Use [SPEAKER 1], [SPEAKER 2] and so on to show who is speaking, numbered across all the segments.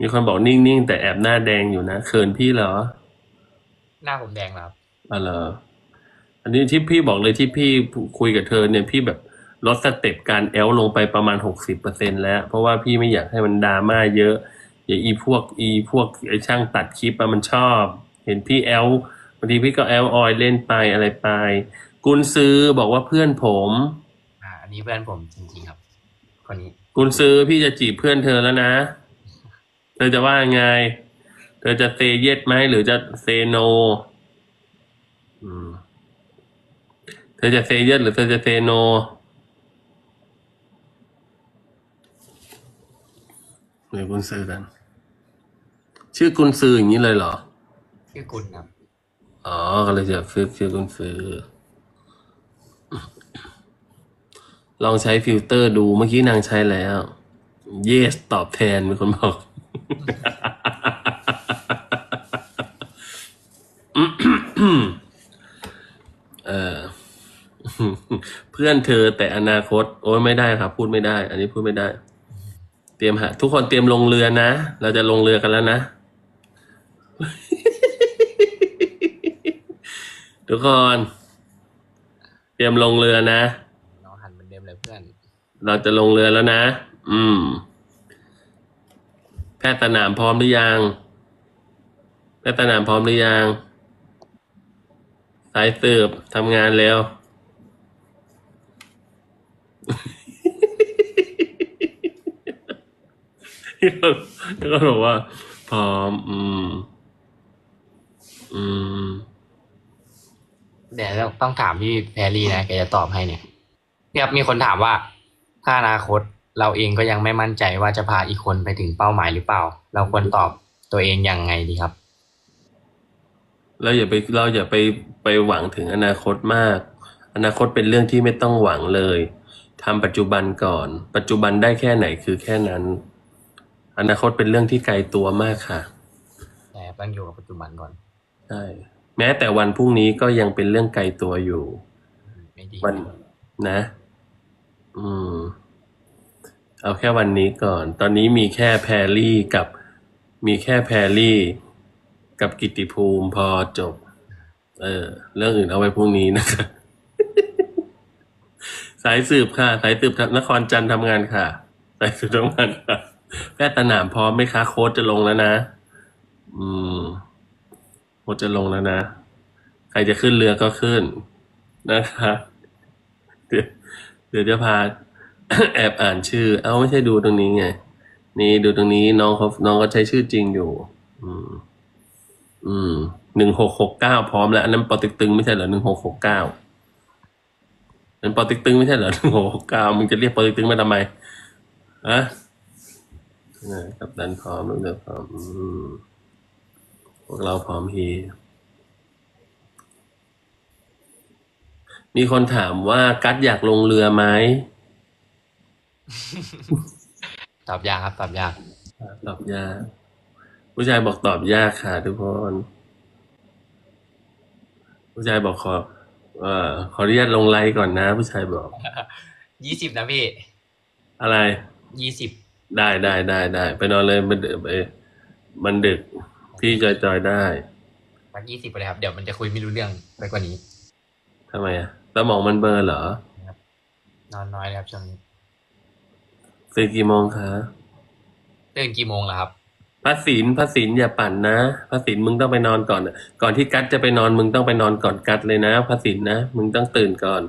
[SPEAKER 1] มีคนบอกนิ่งๆ แต่แอบหน้าแดงอยู่นะเขินพี่เหรอ
[SPEAKER 2] หน้าผมแดงแล้วครับ
[SPEAKER 1] อ๋อเหรออันนี้ที่พี่บอกเลยที่พี่คุยกับเธอเนี่ยพี่แบบลดสเต็ปการแอลลงไปประมาณหกสิบเปอร์เซ็นแล้ว เพราะว่าพี่ไม่อยากให้มันดราม่าเยอะ อย่าอีพวกอีพวกไอช่างตัดคลิปอะมันชอบ เห็นพี่แอลบางทีพี่ก็แอลออยเล่นไปอะไรไป กุนซื้อบอกว่าเพื่อนผม
[SPEAKER 2] อ่าอันนี้เพื่อนผมจริงๆครับ คนนี้
[SPEAKER 1] กุนซื้อพี่จะจีบเพื่อนเธอแล้วนะ เธอจะว่าไง เธอจะเซเยสไหมหรือจะเซโนอืมเธอจะเซเยสหรือเธอจะเซโนเดี๋ยวกุนซื้อกัน ชื่อกุนซื้ออย่างนี้เลยเหรอ
[SPEAKER 2] ชื่อกุลครับ
[SPEAKER 1] อ๋อก็เลยจะซื้อชื่อกุนซื้อลองใช้ฟิลเตอร์ดูเมื่อกี้นางใช้แล้ว yes ตอบแทนมีคนบอก เออเพื่อนเธอแต่อนาคต โอ้ยไม่ได้ครับ พูดไม่ได้ อันนี้พูดไม่ได้ เตรียมหาทุกคนเตรียมลงเรือนะ เราจะลงเรือกันแล้วนะ ทุกคน เตรียมลงเรือนะ
[SPEAKER 2] น้องหันเหมือนเดิมเลยเพื่อน
[SPEAKER 1] เราจะลงเรือแล้วนะ อืม แพทย์สนามพร้อมหรือยังแพทย์สนามพร้อมหรือยัง สายสืบทำงานแล้วแล้ว ก็บอกว่า พร้อม อืม อืม
[SPEAKER 2] เดี๋ยวต้องถามพี่แพรรี่นะแกจะตอบให้เนี่ยเนี่ยมีคนถามว่าถ้าอนาคต เราเองก็ยังไม่มั่นใจว่าจะพาอีกคนไปถึงเป้าหมายหรือเปล่า เราควรตอบตัวเองยังไงดีครับ
[SPEAKER 1] เราอย่าไปเราอย่าไปไปหวังถึงอนาคตมาก อนาคตเป็นเรื่องที่ไม่ต้องหวังเลยทำปัจจุบันก่อน ปัจจุบันได้แค่ไหนคือแค่นั้น อนาคตเป็นเรื่องที่ไกลตัวมากค่ะ
[SPEAKER 2] แต่ต้องอยู่กับปัจจุบันก่อน
[SPEAKER 1] ใช่แม้แต่วันพรุ่งนี้ก็ยังเป็นเรื่องไกลตัวอยู่
[SPEAKER 2] ไม่ดี
[SPEAKER 1] วันนะ อืม เอาแค่วันนี้ก่อน ตอนนี้มีแค่แพรลี่กับมีแค่แพรลี่ กับกิติภูมิพอจบ เออ เรื่องอื่นเอาไว้พรุ่งนี้นะคะ สายสืบค่ะ สายสืบนครจันทร์ทำงานค่ะ สายสืบทำงานค่ะแพทย์สนามพร้อมไหมคะ โค้ดจะลงแล้วนะ อืม โค้ดจะลงแล้วนะ ใครจะขึ้นเรือก็ขึ้นนะคะ เดี๋ยวเดี๋ยวจะพา แอบอ่านชื่อ เอ้าไม่ใช่ดูตรงนี้ไง นี่ดูตรงนี้น้องเขาน้องก็ใช้ชื่อจริงอยู่ อืม อืมหนึ่งหกหกเก้าพร้อมแล้ว อันนั้นปอติ๊กตึงไม่ใช่เหรอหนึ่งหกหกเก้าเป็นปอติ๊กตึงไม่ใช่เหรอหนึ่งหกหกเก้ามึงจะเรียกปอติ๊กตึงมาทำไมฮะนี่กับดันพร้อมลูกเรือพร้อมอืมพวกเราพร้อมฮีมีคนถามว่ากัดอยากลงเรือไหม
[SPEAKER 2] ตอบยากครับตอบยาก
[SPEAKER 1] ตอบยากผู้ชายบอกตอบยากค่ะ ทุกคนผู้ชายบอกขอเอ่อขออนุญาตลงไลน์ก่อนนะ ผู้ชายบอก
[SPEAKER 2] ยี่สิบนะพี่
[SPEAKER 1] อะไร
[SPEAKER 2] ยี่สิบ
[SPEAKER 1] ได้ได้ได้ได้ไปนอนเลยมันดึกไปมันดึกพี่จอยจอยๆได้
[SPEAKER 2] มายี่สิบไปเลยครับ เดี๋ยวมันจะคุยไม่รู้เรื่องไปกว่านี้
[SPEAKER 1] ทำไมอะสมองมันเบลอร์เหรอ
[SPEAKER 2] นอนน้อยเลยครับช่วงนี้
[SPEAKER 1] ตื่นกี่โมงคะ
[SPEAKER 2] ตื่นกี่โมงแล้วครับ
[SPEAKER 1] พระศิลพระศิลอย่าปั่นนะพระศิลมึงต้องไปนอนก่อนนะก่อนที่กัดจะไปนอนมึงต้องไปนอนก่อนกัดเลยนะพระศิลนะมึงต้องตื่นก่อน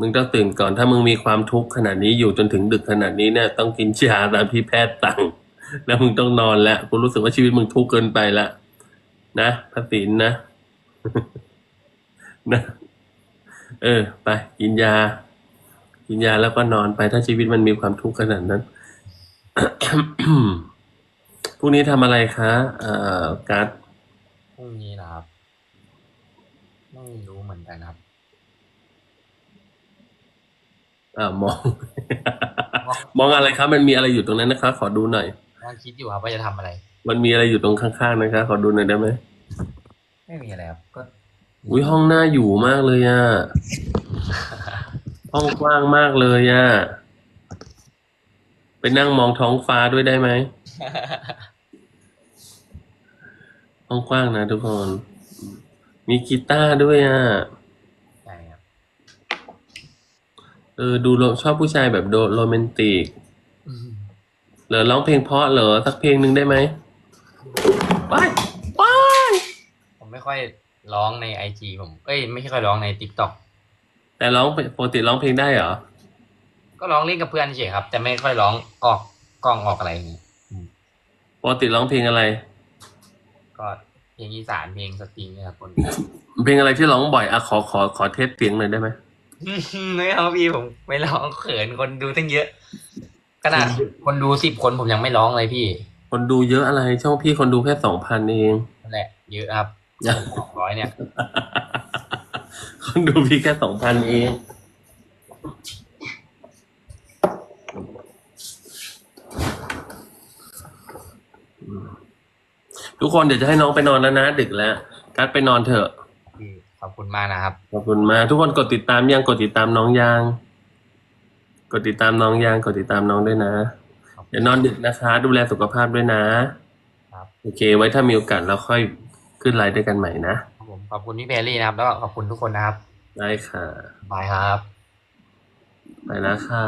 [SPEAKER 1] มึงต้องตื่นก่อน ถ้ามึงมีความทุกข์ขนาดนี้อยู่จนถึงดึกขนาดนี้เนี่ย ต้องกินยาตามที่แพทย์สั่งแล้วมึงต้องนอนแล้วกูรู้สึกว่าชีวิตมึงทุกข์เกินไปละนะพระศิลนะนะ เออ ไปกินยา กินยาแล้วก็นอนไปถ้าชีวิตมันมีความทุกข์ขนาดนั้นพรุ่งนี้ทำอะไรคะเอ่อการ์ด
[SPEAKER 2] พรุ่งนี้นะครับไม่รู้เหมือนกันครับ
[SPEAKER 1] อ่ามอง มองอะไรครับ มันมีอะไรอยู่ตรงนั้นนะคะ ขอดูหน่อย
[SPEAKER 2] กำลังคิดอยู่ครับว่าจะทำอะไร
[SPEAKER 1] มันมีอะไรอยู่ตรงข้างๆนะคะขอดูหน่อยได้ไหม
[SPEAKER 2] ไม่มีอะไรครับก็
[SPEAKER 1] อุ้ยห้องน่าอยู่มากเลยอะ ห้องกว้างมากเลยอะไปนั่งมองท้องฟ้าด้วยได้ไหมห้องกว้างนะทุกคน มีกีตาร์ด้วยอะ
[SPEAKER 2] ใช่ครับ
[SPEAKER 1] เออดูโรชอบผู้ชายแบบโดโรแมนติกเหรอร้องเพลงเพราะเหรอสักเพลงหนึ่งได้ไหมว้ายว้าย
[SPEAKER 2] ผมไม่ค่อยร้องในไอจีผม เอ้ย ไม่ค่อยร้องในติ๊กต็อก
[SPEAKER 1] แต่ร้องปกติร้องเพลงได้เหรอ
[SPEAKER 2] ก็ร้องเล่นกับเพื่อนเฉยครับ แต่ไม่ค่อยร้องออกกล้องออกอะไรอย่างเงี้ย
[SPEAKER 1] ปกติร้องเพลงอะไร
[SPEAKER 2] ก็เพลงอีสานเพลงสตริงเนี่ยครับคน
[SPEAKER 1] เพลงอะไรที่ร้องบ่อยอะขอขอขอเทสเสียงหน่อยได้ไหม
[SPEAKER 2] ไม่เอาพี่ผมไม่ร้องเขินคนดูตั้งเยอะ ขนาดคนดูสิบคนผมยังไม่ร้องเลยพี่
[SPEAKER 1] คนดูเยอะอะไรช่องพี่คนดูแค่สองพันเอง
[SPEAKER 2] นั่นแหละเยอะครับสองร้อยเนี่ย
[SPEAKER 1] คนดูพี่แค่สองพันเอง ทุกคนเดี๋ยวจะให้น้องไปนอนแล้วนะ ดึกแล้วกัดไปนอนเถอะ
[SPEAKER 2] พี่ขอบคุณมากนะครับ
[SPEAKER 1] ขอบคุณมากทุกคนกดติดตามยังกดติดตามน้องยัง กดติดตามน้องยังกดติดตามน้องด้วยนะอย่านอนดึกนะคะ ดูแลสุขภาพด้วยนะครับโอเค ไว้ถ้ามีโอกาสเราค่อยขึ้นไลน์ด้วยกันใหม่นะครับ
[SPEAKER 2] ผม ขอบคุณพี่แพรรี่นะครับ แล้วก็ขอบคุณทุกคนนะครับ
[SPEAKER 1] ได้ค่ะ
[SPEAKER 2] บายครับ
[SPEAKER 1] ไปแล้วค่ะ